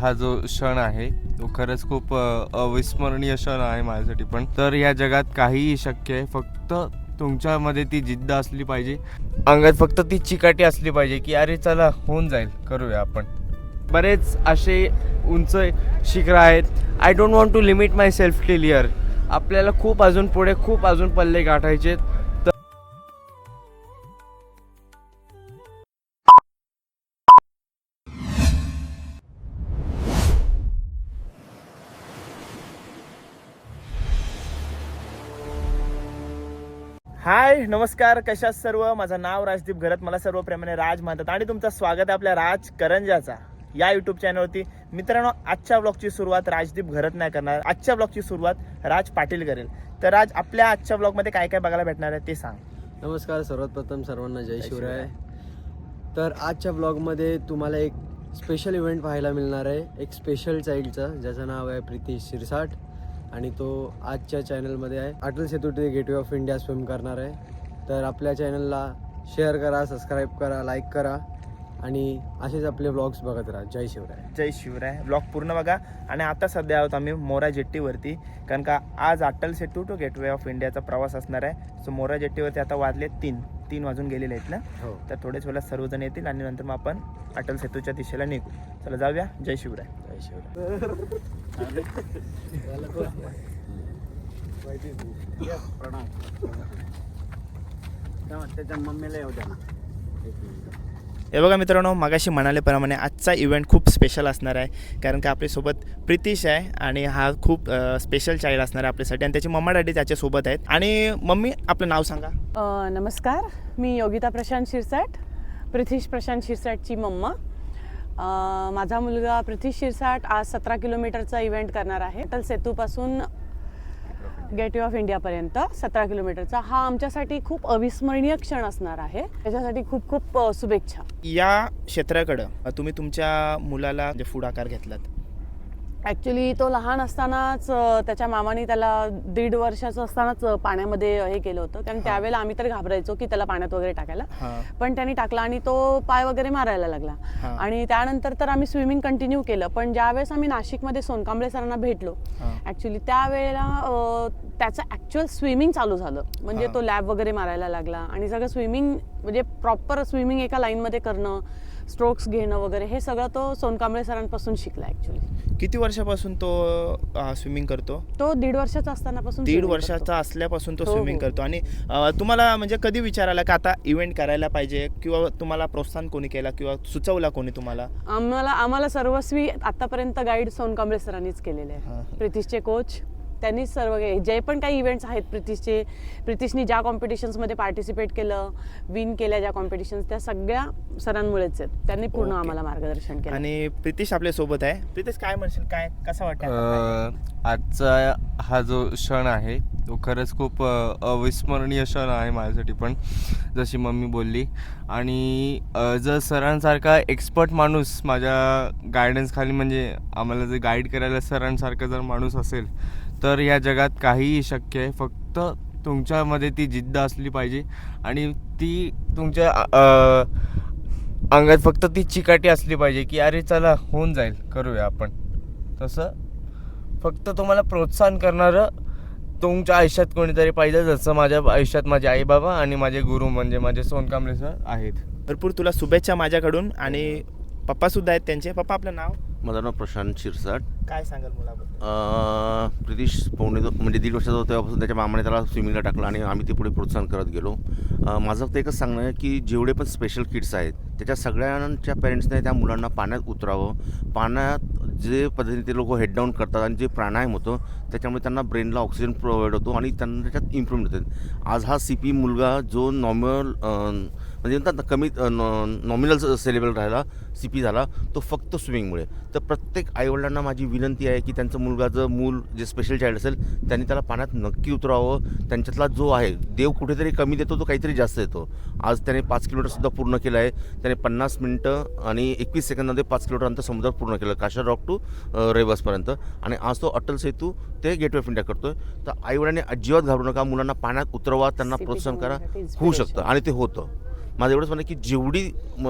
हा जो क्षण आहे तो खरंच खूप अविस्मरणीय क्षण आहे माझ्यासाठी पण. तर या जगात काहीही शक्य आहे फक्त तुमच्यामध्ये ती जिद्द असली पाहिजे. अंगात फक्त ती चिकाटी असली पाहिजे की अरे चला होऊन जाईल करूया आपण. बरेच असे उंच शिखर आहेत. I don't want to limit myself clear आपल्याला खूप अजून पुढे खूप अजून पल्ले गाठायचे नमस्कार कशात सर्व? माझं नाव राजदीप घरत मला सर्व प्रेमाने राज म्हणतात आणि तुमचं स्वागत आहे आपल्या राज करंजाचा या युट्यूब चॅनलवरती मित्रांनो आजच्या ब्लॉगची सुरुवात राजदीप घरत नाही करणार. आजच्या ब्लॉगची सुरुवात राज पाटील करेल. तर राज आपल्या आजच्या ब्लॉगमध्ये काय काय बघायला भेटणार आहे ते सांग. नमस्कार सर्वात प्रथम सर्वांना जय शिवराय. तर आजच्या ब्लॉगमध्ये तुम्हाला एक स्पेशल इव्हेंट पाहायला मिळणार आहे. एक स्पेशल चाइल्डचं ज्याचं नाव आहे प्रीती शिरसाट. आणि तो आजच्या चॅनलमध्ये आहे. अटल सेतू ते गेटवे ऑफ इंडिया स्विम करणार आहे. तर आपल्या चॅनलला शेअर करा सबस्क्राईब करा लाईक करा. आणि असेच आपले ब्लॉग्स बघत राहा. जय शिवराय. जय शिवराय. ब्लॉग पूर्ण बघा. आणि आता सध्या आहोत आम्ही मोरा जेट्टीवरती. कारण का आज Atal Setu to gateway of इंडियाचा प्रवास असणार आहे. सो मोरा जेट्टीवरती आता वाजले तीन. तीन वाजून गेलेले आहेत ना? हो. तर थोडेच वेळात सर्वजण येतील आणि नंतर मग आपण अटल सेतूच्या दिशेला निघू. चला जाऊया. जय शिवराय. जय शिवराय. त्याच्या मम्मीला येऊ द्या ना. हे बघा मित्रांनो मगाशी म्हणाल्याप्रमाणे आजचा इव्हेंट खूप स्पेशल असणार आहे. कारण का आपल्यासोबत प्रितिश आहे आणि हा खूप स्पेशल चाइल्ड असणार आहे आपल्यासाठी. आणि त्याची मम्मा डॅडी त्याच्यासोबत आहेत. आणि मम्मी आपलं नाव सांगा. अ, नमस्कार. मी योगिता प्रशांत शिरसाट प्रिथिश प्रशांत शिरसाटची मम्मा. अ, माझा मुलगा प्रिथिश शिरसाट आज सतरा किलोमीटरचा इव्हेंट करणार आहे. अटल सेतूपासून गेटवे ऑफ इंडियापर्यंत सतरा किलोमीटरचा. हा आमच्यासाठी खूप अविस्मरणीय क्षण असणार आहे. त्याच्यासाठी खूप खूप शुभेच्छा. या क्षेत्राकडं तुम्ही तुमच्या मुलाला जे पुढाकार घेतलात ॲक्च्युली तो लहान असतानाच त्याच्या मामाने त्याला दीड वर्षाचं असतानाच पाण्यामध्ये हे केलं होतं. कारण त्यावेळेला आम्ही तर घाबरायचो की त्याला पाण्यात वगैरे टाकायला. पण त्यांनी टाकला आणि तो पाय वगैरे मारायला लागला. आणि त्यानंतर तर आम्ही स्विमिंग कंटिन्यू केलं. पण ज्यावेळेस आम्ही नाशिकमध्ये सोनकांबळे सरांना भेटलो. ॲक्च्युली त्यावेळेला त्याचं ॲक्च्युअल स्विमिंग चालू झालं. म्हणजे. तो लॅब वगैरे मारायला लागला. आणि सगळं स्विमिंग म्हणजे प्रॉपर स्विमिंग एका लाईनमध्ये करणं स्ट्रोक्स घेणं वगैरे हे सगळं तो सोनकांबळे सरांपासून शिकला ॲक्च्युली किती वर्षापासून तो स्विमिंग करतो तो दीड वर्षाचा असतानापासून दीड वर्षाचा. असल्यापासून तो हो, स्विमिंग हो. करतो आणि तुम्हाला म्हणजे कधी विचार आला की आता इव्हेंट करायला पाहिजे किंवा तुम्हाला प्रोत्साहन कोणी केला किंवा सुचवला कोणी तुम्हाला आम्हाला आम्हाला सर्वस्वी आतापर्यंत गाईड सोनकांबळे सरांनीच केलेले हां. आहे प्रितिशचे कोच त्यांनीच सर्व काही- जे पण काही इव्हेंट्स आहेत प्रितिशचे प्रितिशनी ज्या कॉम्पिटिशन्समध्ये पार्टिसिपेट केलं विन केल्या ज्या कॉम्पिटिशन्स त्या सगळ्या सरांमुळेच आहेत. त्यांनी पूर्ण. आम्हाला मार्गदर्शन केलं. आणि प्रितिश आपल्यासोबत आहे. प्रितिश काय म्हणशील? काय कसं वाटतं आजचा हा जो क्षण आहे तो खरंच खूप अविस्मरणीय क्षण आहे माझ्यासाठी पण जशी मम्मी बोलली. आणि जर सरांसारखा एक्सपर्ट माणूस माझ्या गायडन्स खाली म्हणजे आम्हाला जर गाईड करायला सरांसारखा जर माणूस असेल तर या जगात काहीही शक्य आहे. फक्त तुमच्यामध्ये ती जिद्द असली पाहिजे. आणि ती तुमच्या अंगात फक्त ती चिकाटी असली पाहिजे की अरे चला होऊन जाईल. करूया आपण. तसं फक्त तुम्हाला प्रोत्साहन करणारं तुमच्या आयुष्यात कोणीतरी पाहिजे जसं माझ्या आयुष्यात माझे आई बाबा आणि माझे गुरु म्हणजे माझे सोनकांबळे सर आहेत. भरपूर तुला शुभेच्छा माझ्याकडून आणि पप्पा सुद्धा आहेत त्यांचे. पप्पा आपलं नाव? माझं नाव प्रशांत शिरसाट. काय सांगाल मुलाबद्दल? अं, प्रितीश पावणे दो म्हणजे दीड वर्षाचा होता तेव्हापासून त्याच्या मामाने त्याला स्विमिंगला टाकलं आणि आम्ही ते पुढे प्रोत्साहन करत गेलो. अं, माझं फक्त एकच सांगणं आहे की जेवढे पण स्पेशल किड्स आहेत त्याच्या सगळ्यांच्या पेरेंट्सने त्या मुलांना पाण्यात उतरावं. पाण्यात जे पद्धतीने ते लोक हेड डाऊन करतात आणि जे प्राणायाम होतो त्याच्यामुळे त्यांना ब्रेनला ऑक्सिजन प्रोव्हाइड होतो आणि त्यांना त्याच्यात इम्प्रूव्हमेंट होते. आज हा सी पी मुलगा जो नॉर्मल म्हणजे म्हणतात कमी नॉमिनल सेलेबल राहिला सी पी झाला तो फक्त स्विमिंगमुळे तर प्रत्येक आईवडिलांना माझी विनंती आहे की त्यांचं मुलगाचं मूल जे स्पेशल चाइल्ड असेल त्यांनी त्याला पाण्यात नक्की उतरावं. त्यांच्यातला जो आहे देव कुठेतरी कमी देतो तो काहीतरी जास्त येतो आज त्याने पाच किलोमीटरसुद्धा पूर्ण केलं आहे. त्याने पन्नास मिनटं आणि एकवीस सेकंदामध्ये पाच किलोमीटर अंतर समुद्रात पूर्ण केलं. काशा रॉक टू रेवसपर्यंत आणि आज तो अटल सेतू ते गेटवे ऑफ इंडिया करतोय. तर आईवडिलांनी अजिबात घाबरू नका. मुलांना पाण्यात उतरवा त्यांना प्रोत्साहन करा. होऊ. शकतं. आणि ते होतं. माझं एवढंच म्हणणं की जेवढी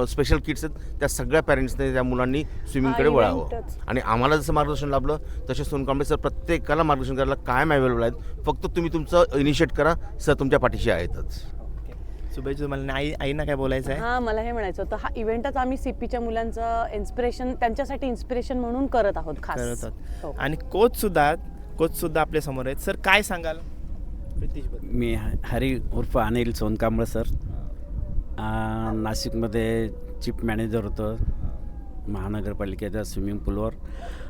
स्पेशल किट्स आहेत त्या सगळ्या पॅरेंट्सने त्या मुलांनी स्विमिंगकडे हा वळावं. आणि आम्हाला जसं मार्गदर्शन लाभलं तसे सोनकांबळे सर प्रत्येकाला मार्गदर्शन करायला कायम अवेलेबल आहेत. फक्त तुम्ही तुमचं इनिशिएट करा. सर तुमच्या पाठीशी आहेतच. शुभेच्छा तुम्हाला आई आईना काय बोलायचं आहे हा मला हे म्हणायचं होतं. हा इव्हेंटच आम्ही सीपीच्या मुलांचं इन्स्पिरेशन त्यांच्यासाठी इन्स्पिरेशन म्हणून करत आहोत खास. करत हो. आहोत आणि कोच सुद्धा कोच सुद्धा आहेत. सर काय सांगाल प्रितीश मी हरी उर्फ अनिल सोनकांबळ सर. आ, नाशिकमध्ये चीफ मॅनेजर होतो. महानगरपालिकेच्या स्विमिंग पूलवर.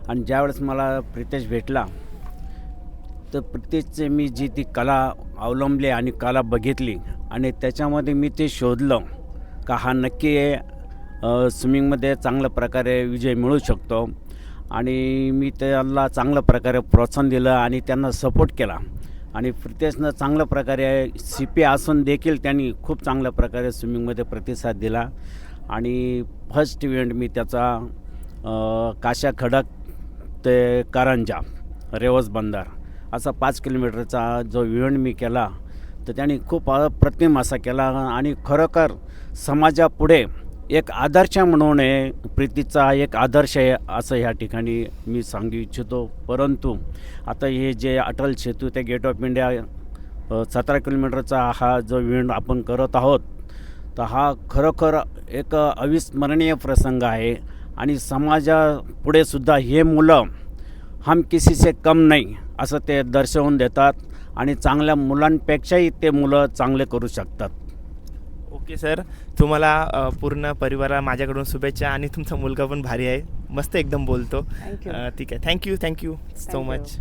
आणि ज्यावेळेस मला प्रितेश भेटला तर प्रितेशचे मी जी ती कला अवलंबली आणि कला बघितली आणि त्याच्यामध्ये मी ते शोधलं का हा नक्की स्विमिंगमध्ये चांगल्या प्रकारे विजय मिळू शकतो. आणि मी त्याला चांगल्या प्रकारे प्रोत्साहन दिलं आणि त्यांना सपोर्ट केला. आणि प्रितेशनं चांगल्या प्रकारे सी पी असून देखील त्यांनी खूप चांगल्या प्रकारे स्विमिंगमध्ये प्रतिसाद दिला. आणि फर्स्ट इव्हेंट मी त्याचा काशा खडक ते कारंजा रेवस बंदर असा पाच किलोमीटरचा जो इव्हेंट मी केला तर त्यांनी खूप अप्रतिम असा केला आणि खरोखर समाजापुढे एक आदर्श म्हणून हे प्रीतीचा एक आदर्श आहे असं ह्या ठिकाणी मी सांगू इच्छितो. परंतु आता हे जे अटल सेतू ते गेट ऑफ इंडिया सतरा किलोमीटरचा हा जो इव्हेंट आपण करत आहोत तर हा खरोखर एक अविस्मरणीय प्रसंग आहे आणि समाजापुढे सुद्धा हे मुलं हम किसी से कम नाही असं ते दर्शवून देतात आणि चांगल्या मुलांपेक्षाही ते मुलं चांगले करू शकतात. Okay sir. तुम्हाला पूर्ण परिवारा माझ्याकडून शुभेच्छा आणि तुमचा मुलगा पण भारी आहे. मस्त एकदम बोलतो. ठीक आहे. Thank you thank you so. मच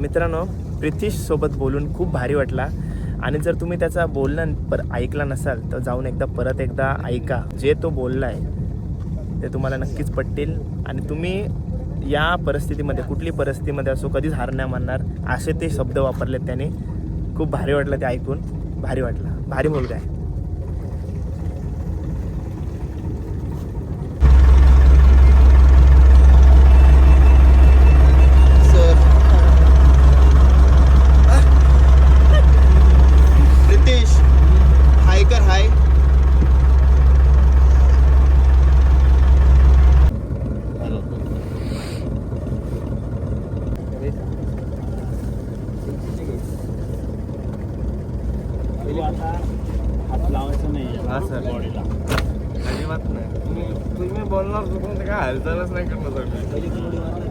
मित्रांनो प्रिथिश सोबत बोलून खूप भारी वाटला. आणि जर तुम्ही त्याचा बोलणं पर ऐकला नसाल तर जाऊन एकदा परत एकदा ऐका. जे तो बोलला आहे ते तुम्हाला नक्कीच पटतील. आणि तुम्ही या परिस्थितीमध्ये कुठली परिस्थितीमध्ये असो कधीच हार नाही मानणार असे ते शब्द वापरलेत त्याने. खूप भारी वाटलं ते ऐकून. भारी वाटलं. भारी मुलगा आहे रितेश हाय कर हाय हा सर. अजिबात नाही. तुम्ही तुम्ही बोलणार चुकून काय हालचालच नाही करणार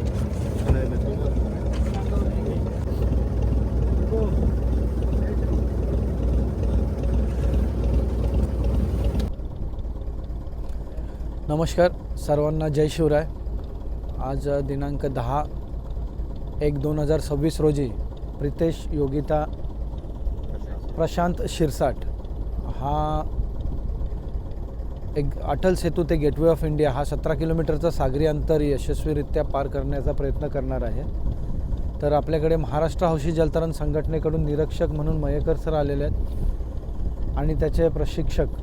नमस्कार सर्वांना जय शिवराय. आज दिनांक दहा एक दोन हजार सव्वीस रोजी प्रितेश योगिता प्रशांत शिरसाट हा एक अटल सेतू ते गेटवे ऑफ इंडिया हा सतरा किलोमीटरचा सागरी अंतर यशस्वीरित्या पार करण्याचा प्रयत्न करणार आहे. तर आपल्याकडे महाराष्ट्र हौशी जलतरण संघटनेकडून निरीक्षक म्हणून मयेकर सर आलेले आहेत. आणि त्याचे प्रशिक्षक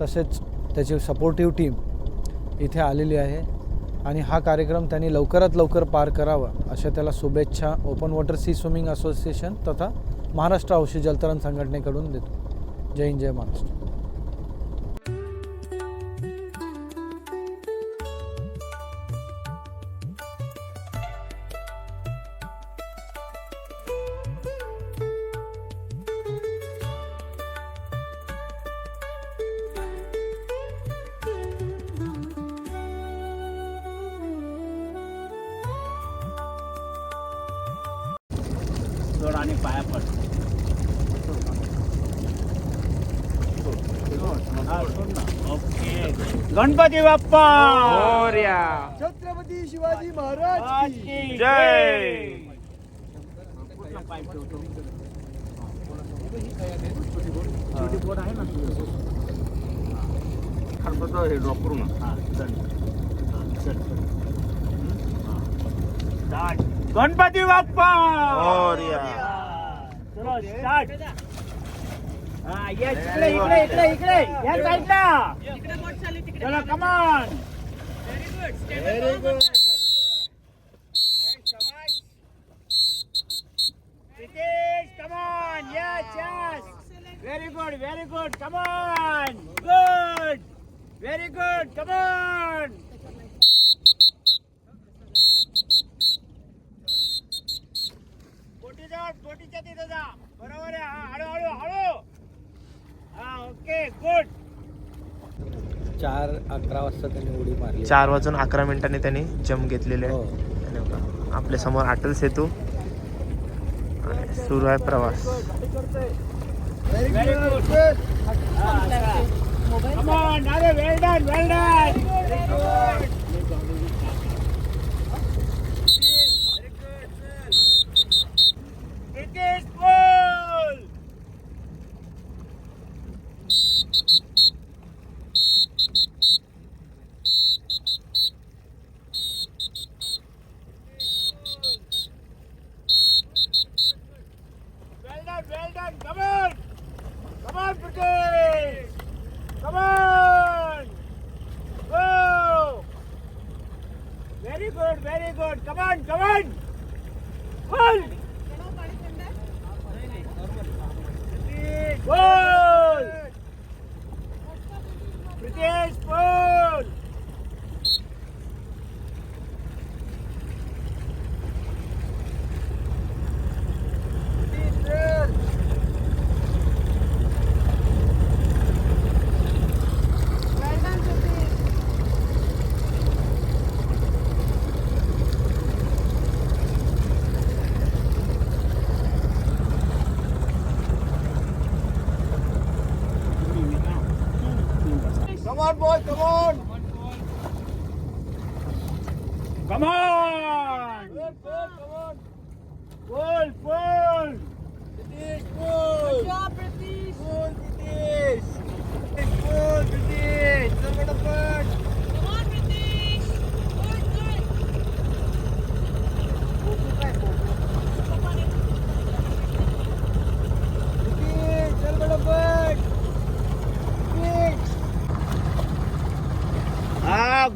तसेच त्याची सपोर्टिव्ह टीम इथे आलेली आहे. आणि हा कार्यक्रम त्यांनी लवकरात लवकर पार करावा अशा त्याला शुभेच्छा. Open water sea swimming association तथा महाराष्ट्र औषध जलतरण संघटनेकडून देतो. जय हिंद जय महाराष्ट्र. गणपती बाप्पा छत्रपती शिवाजी महाराज जय हे ड्रॉप करू ना गणपती बाप्पा चलो स्टार्ट हा येस इकडे इकडे इकडे इकडे या साईडला चलो come on very Very good. come on, yes, yes. Very good, very good, come on. Good, very good, come on. अकरा वाजता त्यांनी उडी मारली चार वाजून अकरा मिनिटांनी त्यांनी जम घेतलेले हो. आहे आणि बघा, आपल्यासमोर अटल सेतू आणि सुरू आहे प्रवास व्हेरी गुड Come on, अरे well done, well done.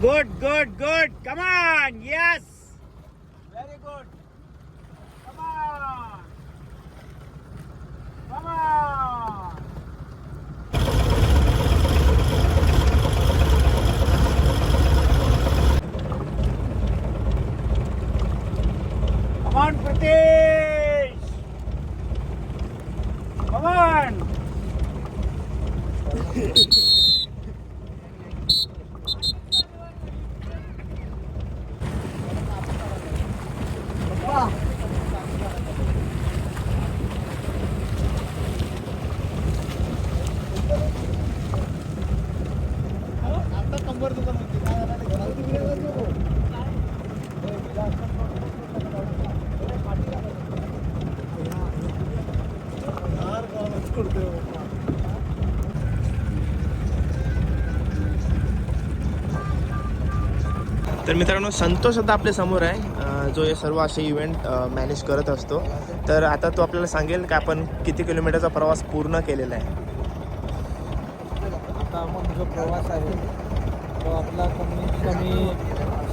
Good, good, good. Come on. Yes. तर मित्रांनो संतोष आता आपल्यासमोर आहे. जो हे सर्व असे इव्हेंट मॅनेज करत असतो. तर आता तो आपल्याला सांगेल की आपण किती किलोमीटरचा प्रवास पूर्ण केलेला आहे? आता मग जो प्रवास आहे तो आपला कमीत कमी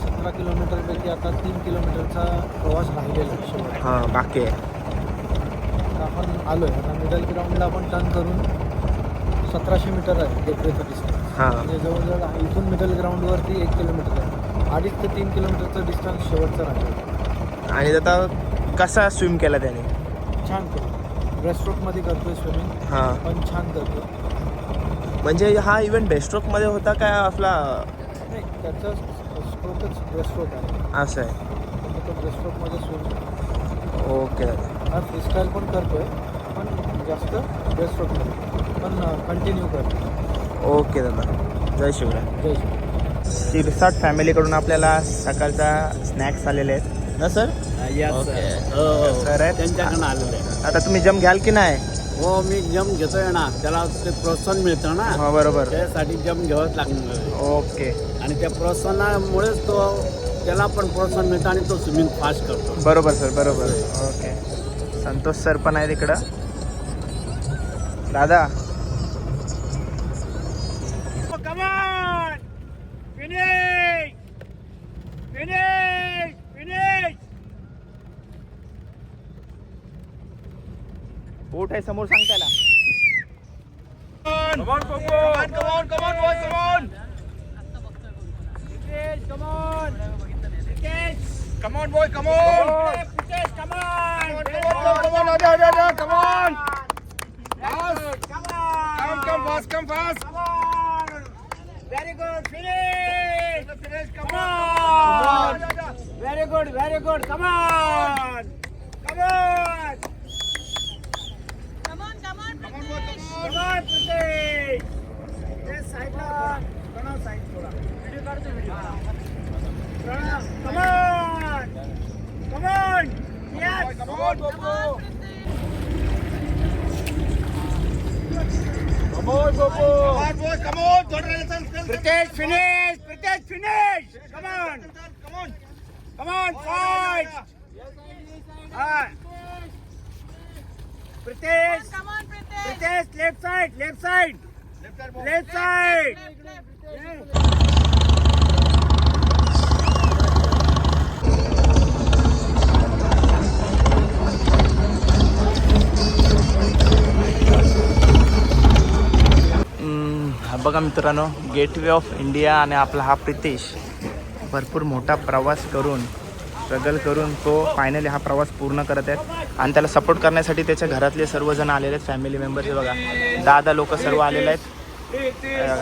सतरा किलोमीटरपैकी आता तीन किलोमीटरचा प्रवास राहिलेला आहे. हां बाकी आहे. आता आपण आलो आहे आता मिडल ग्राउंडला आपण टर्न करून सतराशे मीटर आहे गेटवेचं डिस्टन्स हां. म्हणजे जवळजवळ इथून मिडल ग्राउंडवरती एक किलोमीटर आहे. अडीच ते तीन किलोमीटरचं डिस्टन्स शेवटचं राहिलं आणि आता कसा स्विम केला त्याने? छान करतो ब्रेस्ट्रोकमध्ये करतोय स्विमिंग हां. पण छान करतो म्हणजे हा इव्हेंट बेस्ट्रोकमध्ये होता काय आपला नाही त्याचं स्ट्रोकच ब्रेस्ट्रोक आहे. असं आहे. तो ब्रेस्ट्रोकमध्ये स्विम ओके दादा हा फ्रीस्टाईल पण करतोय पण जास्त ब्रेस्ट्रोकमध्ये पण कंटिन्यू करतो ओके दादा. जय शिवराय. जय श्री शिरसाट फॅमिलीकडून आपल्याला सकाळचा स्नॅक्स आलेले आहेत. ना सर? सर आहेत त्यांच्याकडनं आलेलं आहे आता तुम्ही जम घ्याल की नाही? हो मी जम घेतोय ना. त्याला ते प्रोत्साहन मिळतं ना. हो बरोबर. त्यासाठी जम घ्यावंच लागणार आहे. ओके आणि त्या प्रोत्साहनामुळेच तो त्याला पण प्रोत्साहन मिळतं आणि तो स्विमिंग फास्ट करतो. बरोबर सर बरोबर. ओके संतोष सर पण आहे तिकडं दादा काय समोर सांगताय? Pritesh, finish. Pritesh, finish. Come on. Come on. Come on, fight. Ah. Pritesh. come on, Pritesh. Side, left side. Left side. हा बघा मित्रांनो गेटवे ऑफ इंडिया आणि आपला हा प्रितेश भरपूर मोठा प्रवास करून स्ट्रगल करून तो फायनली हा प्रवास पूर्ण करत आहेत आणि त्याला सपोर्ट करण्यासाठी त्याच्या घरातले सर्वजण आलेले आहेत फॅमिली मेंबर्स बघा दादा लोक सर्व आलेले आहेत हे बघा.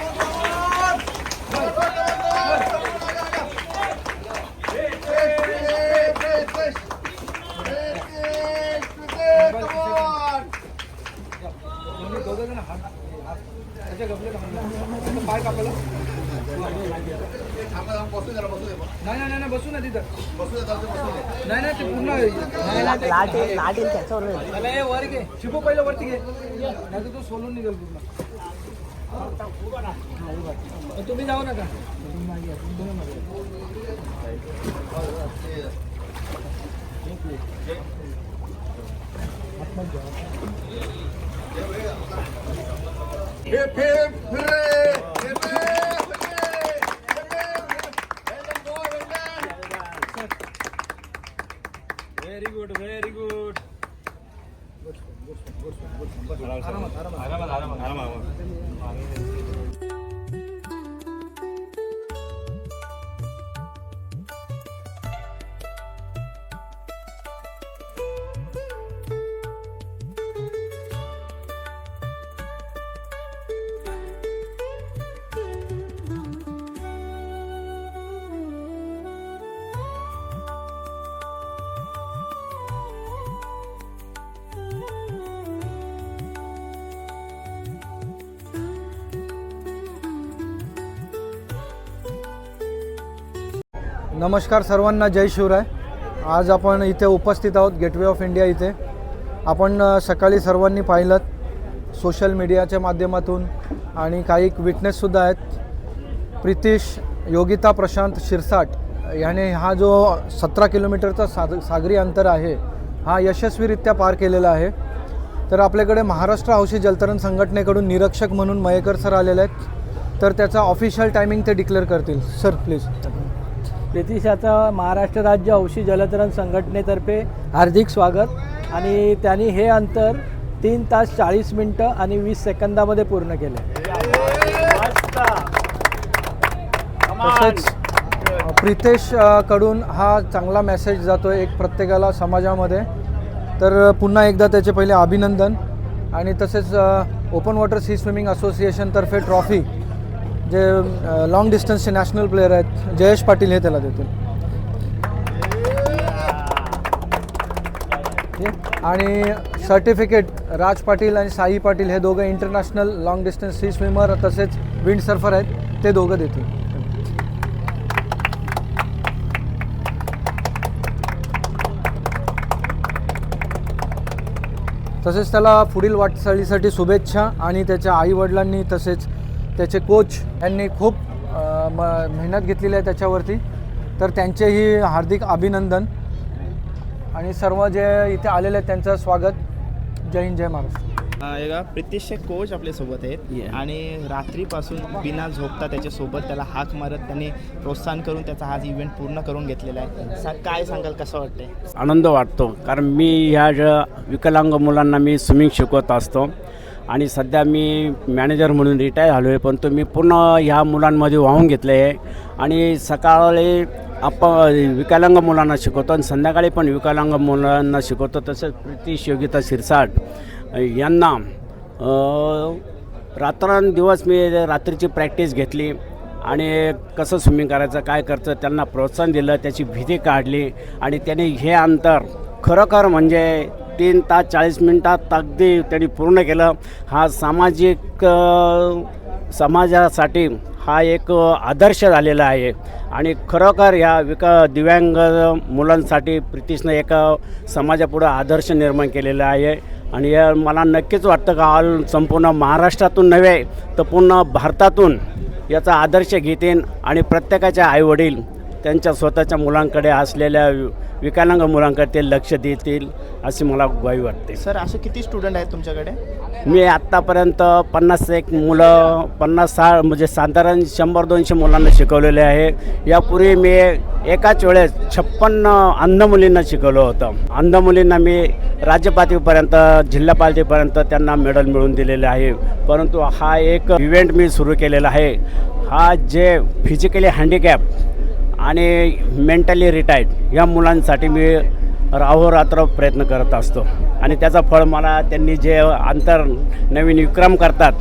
त्याच्या गपले पाय कापलं नाही नाही नाही बसू ना तिथं. बसू नाही नाही ते पूर्ण लाटेल लाटेल त्याच्यावर. वर घे. शिपू पहिलं वरती घे. नाही तो सोलून निघेल पूर्ण. तुम्ही जाऊ नका. तुम्ही Hip, hip, hip. नमस्कार सर्वांना जय शिवराय. आज आपण इथे उपस्थित आहोत गेटवे ऑफ इंडिया इथे. आपण सकाळी सर्वांनी पाहिलं सोशल मीडियाच्या माध्यमातून आणि काही विटनेससुद्धा आहेत. प्रितिश योगिता प्रशांत शिरसाट याने हा जो सतरा किलोमीटरचा साग सागरी अंतर आहे हा यशस्वीरित्या पार केलेला आहे. तर आपल्याकडे महाराष्ट्र हौशी जलतरण संघटनेकडून निरीक्षक म्हणून मयेकर सर आलेले आहेत. तर त्याचा ऑफिशियल टायमिंग ते डिक्लेअर करतील. सर प्लीज प्रितिशाचं महाराष्ट्र राज्य औषधी जलतरण संघटनेतर्फे हार्दिक स्वागत. आणि त्यांनी हे अंतर तीन तास चाळीस मिनटं आणि वीस सेकंदामध्ये पूर्ण केले. तसेच प्रितेशकडून हा चांगला मेसेज जातो आहे एक प्रत्येकाला समाजामध्ये. तर पुन्हा एकदा त्याचे पहिले अभिनंदन. आणि तसेच ओपन वॉटर सी स्विमिंग असोसिएशनतर्फे ट्रॉफी जे लॉंग डिस्टन्सचे नॅशनल प्लेअर आहेत जयेश पाटील हे त्याला देतील. आणि सर्टिफिकेट राज पाटील आणि साई पाटील हे दोघं international long distance sea swimmer तसेच विंड सर्फर आहेत ते दोघं देतील. तसेच त्याला पुढील वाटचालीसाठी शुभेच्छा आणि त्याच्या आईवडिलांनी तसेच त्याचे कोच यांनी खूप म मेहनत घेतलेली आहे त्याच्यावरती. तर त्यांचेही हार्दिक अभिनंदन. आणि सर्व जे इथे आलेले आहेत त्यांचं स्वागत. जय हिंद जय महाराष्ट्र. हे का प्रितिशचे कोच आपल्यासोबत आहेत. Yeah. आणि रात्रीपासून बिना झोपता त्याच्या सोबत त्याला हाक मारत त्यांनी प्रोत्साहन करून त्याचा हा इव्हेंट पूर्ण करून घेतलेला आहे. सा- काय सांगाल कसं वाटतंय? आनंद वाटतो. कारण मी ह्या ज्या विकलांग मुलांना मी स्विमिंग शिकवत असतो. आणि सध्या मी मॅनेजर म्हणून रिटायर झालो आहे पण तो मी पूर्ण ह्या मुलांमध्ये वाहून घेतले आहे आणि सकाळी आप विकलांग मुलांना शिकवतो आणि संध्याकाळी पण विकलांग मुलांना शिकवतो. तसंच प्रितीश योगिता शिरसाट यांना रात्रंदिवस मी रात्रीची प्रॅक्टिस घेतली. आणि कसं स्विमिंग करायचं काय करायचं त्यांना प्रोत्साहन दिलं त्याची भीती काढली. आणि त्याने हे अंतर खरोखर म्हणजे तीन तास चाळीस मिनटात अगदी त्यांनी पूर्ण केलं. हा सामाजिक समाजासाठी हा एक आदर्श झालेला आहे. आणि खरोखर ह्या विका दिव्यांग मुलांसाठी प्रितिशनं एक समाजापुढं आदर्श निर्माण केलेला आहे. आणि या मला नक्कीच वाटतं का ऑल संपूर्ण महाराष्ट्रातून नव्हे तर पूर्ण भारतातून याचा आदर्श घेतील आणि प्रत्येकाच्या आईवडील त्यांच्या स्वतःच्या मुलांकडे असलेल्या विकलांग मुलांकडे ते लक्ष देतील अशी मला ग्वाही वाटते. सर असे किती स्टुडंट आहेत तुमच्याकडे? मी आत्तापर्यंत पन्नास एक मुलं पन्नास सा म्हणजे साधारण शंभर दोनशे मुलांना शिकवलेले आहे. यापूर्वी मी एकाच वेळेस छप्पन्न अंध मुलींना शिकवलं होतं. अंध मुलींना मी राज्यपातळीपर्यंत जिल्हा पातळीपर्यंत त्यांना मेडल मिळवून दिलेले आहे. परंतु हा एक इव्हेंट मी सुरू केलेला आहे. हा जे फिजिकली हँडिकॅप आणि मेंटली रिटायर्ड या मुलांसाठी मी राहोरात्र प्रयत्न करत असतो. आणि त्याचं फळ मला त्यांनी जे अंतर नवीन विक्रम करतात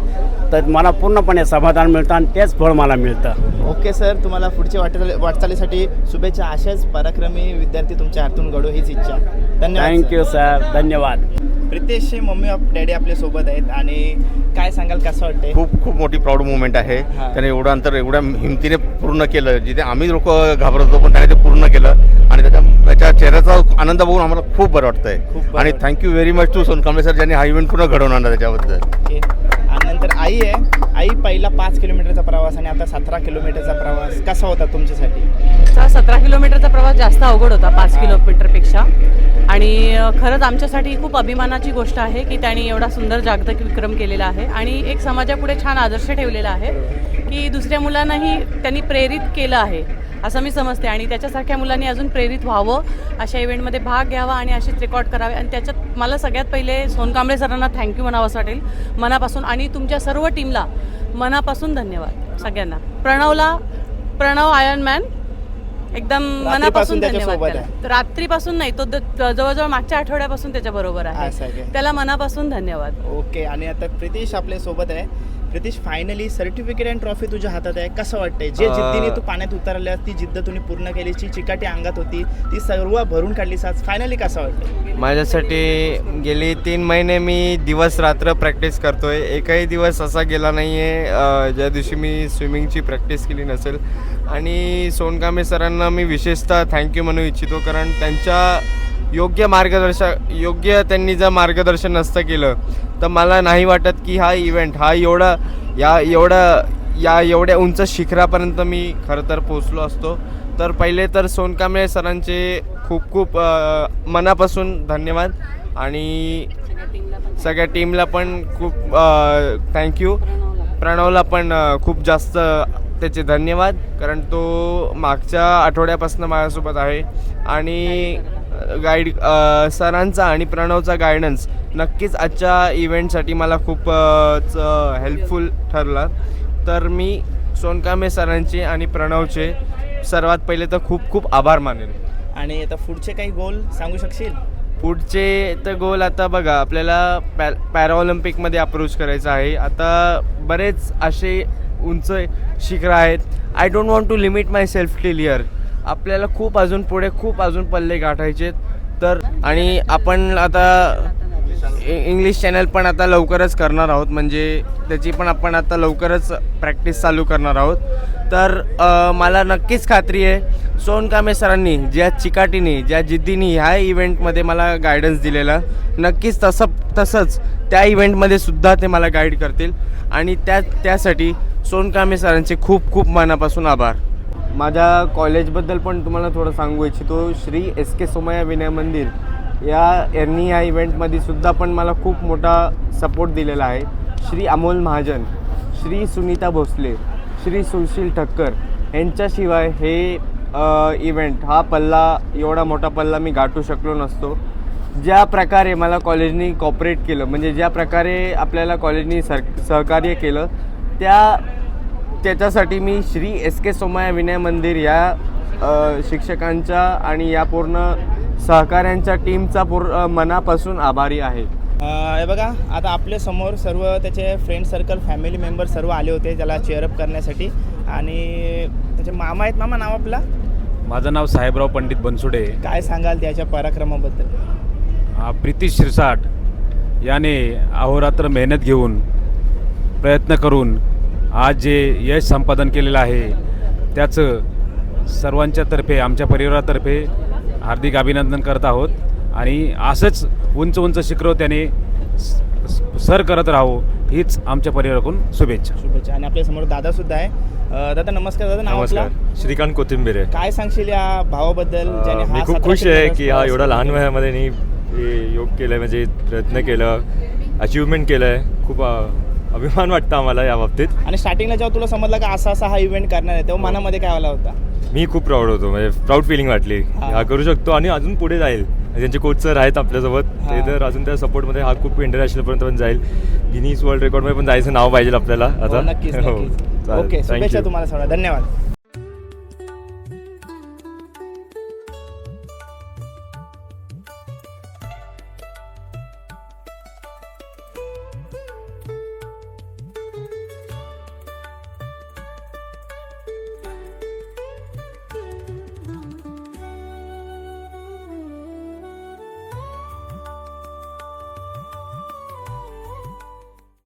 तर मला पूर्णपणे समाधान मिळतं आणि तेच फळ मला मिळतं. ओके सर तुम्हाला पुढच्या वाटचाली वाटचालीसाठी शुभेच्छा असेच पराक्रमी विद्यार्थी तुमच्या हातून घडो हीच इच्छा. धन्यवाद. थँक्यू सर धन्यवाद. प्रितेशचे मम्मी डॅडी आपल्यासोबत आहेत आणि काय सांगाल कसं वाटतंय? खूप खूप मोठी प्राऊड मुवमेंट आहे. हा. त्याने एवढं अंतर एवढ्या हिमतीने पूर्ण केलं जिथे आम्ही लोक घाबरत होतो पण त्याने ते पूर्ण केलं. आणि त्याच्या त्याच्या चेहऱ्याचा आनंद बघून आम्हाला खूप बरं वाटतंय. आणि. Thank you very much to Sonkamble sir ज्यांनी हा इव्हेंट पूर्ण घडवून आणला त्याच्याबद्दल. आणि नंतर आई आहे. आई पहिला पाच किलोमीटरचा प्रवास आणि आता सतरा किलोमीटरचा प्रवास कसा होता तुमच्यासाठी? सतरा किलोमीटरचा प्रवास जास्त अवघड होता पाच किलोमीटरपेक्षा. आणि खरंच आमच्यासाठी खूप अभिमानाची गोष्ट आहे की त्यांनी एवढा सुंदर जागतिक विक्रम केलेला आहे आणि एक समाजापुढे छान आदर्श ठेवलेला आहे की दुसऱ्या मुलांनाही त्यांनी प्रेरित केलं आहे. असं मी समजते. आणि त्याच्यासारख्या मुलांनी अजून प्रेरित व्हावं अशा इव्हेंटमध्ये भाग घ्यावा आणि असेच रेकॉर्ड करावे. आणि त्याच्यात मला सगळ्यात पहिले सोनकांबळे सरांना थँक्यू म्हणावं असं वाटेल. मनापासून आणि तुमच्या सर्व टीमला मनापासून धन्यवाद सगळ्यांना. प्रणवला प्रणव आयर्न मॅन एकदम मनापासून धन्यवाद. रात्रीपासून नाही तो जवळजवळ मागच्या आठवड्यापासून त्याच्या बरोबर आहे? त्याला मनापासून धन्यवाद. ओके आणि आता प्रितीश आपल्यासोबत आहे. Pritish finally certificate and trophy तुझ्या हातात आहे. कसं वाटतंय? जे जिद्दीने तू पाण्यात उतरल्यास ती जिद्द तुम्ही पूर्ण केली जी चिकाटी अंगात होती ती सर्व भरून काढलीस आज फायनली कसं वाटतंय? माझ्यासाठी गेली तीन महिने मी दिवस रात्र प्रॅक्टिस करतोय. एकही दिवस असा गेला नाही आहे ज्या दिवशी मी स्विमिंगची प्रॅक्टिस केली नसेल. आणि सोनकामे सरांना मी विशेषतः थँक्यू म्हणू इच्छितो कारण त्यांच्या योग्य मार्गदर्शक योग्य त्यांनी जर मार्गदर्शन नसतं केलं तर मला नाही वाटत की हा इव्हेंट हा एवढा या एवढा या एवढ्या उंच शिखरापर्यंत मी खरं तर पोचलो असतो. तर पहिले तर सोनकांबळे सरांचे खूप खूप मनापासून धन्यवाद. आणि सगळ्या टीमला पण खूप थँक्यू प्रणवला पण खूप जास्त त्याचे धन्यवाद कारण तो मागच्या आठवड्यापासून माझ्यासोबत आहे. आणि गाईड सरांचा आणि प्रणवचा गायडन्स नक्कीच आजच्या इव्हेंटसाठी मला खूपच हेल्पफुल ठरला. तर मी सोनकामे सरांचे आणि प्रणवचे सर्वात पहिले तर खूप खूप आभार मानेल आणि आता पुढचे काही गोल सांगू शकशील? पुढचे तर गोल आता बघा आपल्याला पॅ पॅराऑलिम्पिकमध्ये अप्रोच करायचं आहे. आता बरेच असे उंच शिखरं आहेत. I don't want to limit myself year आपल्याला खूप अजून पुढे खूप अजून पल्ले गाठायचे तर आणि आपण आता इंग्लिश चॅनल पण आता लवकरच करणार आहोत. म्हणजे त्याची पण आपण आता लवकरच प्रॅक्टिस चालू करणार आहोत. तर मला नक्कीच खात्री आहे सोनकामे सरांनी ज्या चिकाटीने ज्या जिद्दीने ह्या इव्हेंटमध्ये मला गायडन्स दिलेला नक्कीच तसं तसंच त्या इव्हेंटमध्ये सुद्धा ते मला गाईड करतील. आणि त्या त्यासाठी सोनकामे सरांचे खूप खूप मनापासून आभार. माझ्या कॉलेजबद्दल पण तुम्हाला थोडं सांगू इच्छितो. श्री एस के सोमया विनय मंदिर या यांनी या इव्हेंटमध्ये सुद्धा पण मला खूप मोठा सपोर्ट दिलेला आहे. श्री अमोल महाजन श्री सुनीता भोसले श्री सुशील ठक्कर यांच्याशिवाय हे इव्हेंट हा पल्ला एवढा मोठा पल्ला मी गाठू शकलो नसतो. ज्या प्रकारे मला कॉलेजनी कॉपरेट केलं म्हणजे ज्या प्रकारे आपल्याला कॉलेजनी सर सहकार्य केलं त्या त्याच्यासाठी मी श्री एस के सोमया विनय मंदिर या शिक्षकांच्या आणि या पूर्ण सहकाऱ्यांच्या टीमचा पूर्ण मनापासून आभारी आहे. हे बघा आता आपल्यासमोर सर्व त्याचे फ्रेंड सर्कल फॅमिली मेंबर सर्व आले होते त्याला चेअरअप करण्यासाठी. आणि त्याचे मामा आहेत मामा नाव आपला? माझं नाव साहेबराव पंडित बनसुडे. काय सांगाल त्याच्या पराक्रमाबद्दल? प्रीती शिरसाट. याने अहोरात्र मेहनत घेऊन प्रयत्न करून आज जे यश संपादन केलेलं आहे त्याचं सर्वांच्या तर्फे आमच्या परिवारातर्फे हार्दिक अभिनंदन करत आहोत. आणि असंच उंच उंच शिखरं त्याने सर करत राहो हीच आमच्या परिवाराकडून शुभेच्छा. शुभेच्छा. आणि आपल्यासमोर दादा सुद्धा आहे. दादा नमस्कार दादा. नाव आपलं? नमस्कार. श्रीकांत कोथिंबीर. काय सांगशील या भावाबद्दल? ज्याने मी हा खूप 17 खुश आहे किलोमीटर की हा प्रवास एवढा लहान केला. वयामध्ये नी हे योग केलं आहे म्हणजे प्रयत्न केलं अचिव्हमेंट केलं आहे खूप अ, अभिमान वाटतं आम्हाला या बाबतीत आणि स्टार्टिंगला जेव्हा तुला समजलं का असा असा हा इव्हेंट करणार आहे तेव्हा मनामध्ये काय आला होता मी खूप प्राऊड होतो म्हणजे प्राऊड फिलिंग वाटली हा. हा करू शकतो आणि अजून पुढे जाईल त्यांचे कोच सर आहेत आपल्यासोबत ते हा. तर अजून त्या सपोर्टमध्ये हा खूप इंटरनॅशनलपर्यंत पण जाईल गिनीज वर्ल्ड रेकॉर्डमध्ये पण जायचं नाव पाहिजे आपल्याला हो, आता नक्कीच हो. नक्कीच चालेल. ओके Thank शुभेच्छा you. तुम्हाला सगळ्या धन्यवाद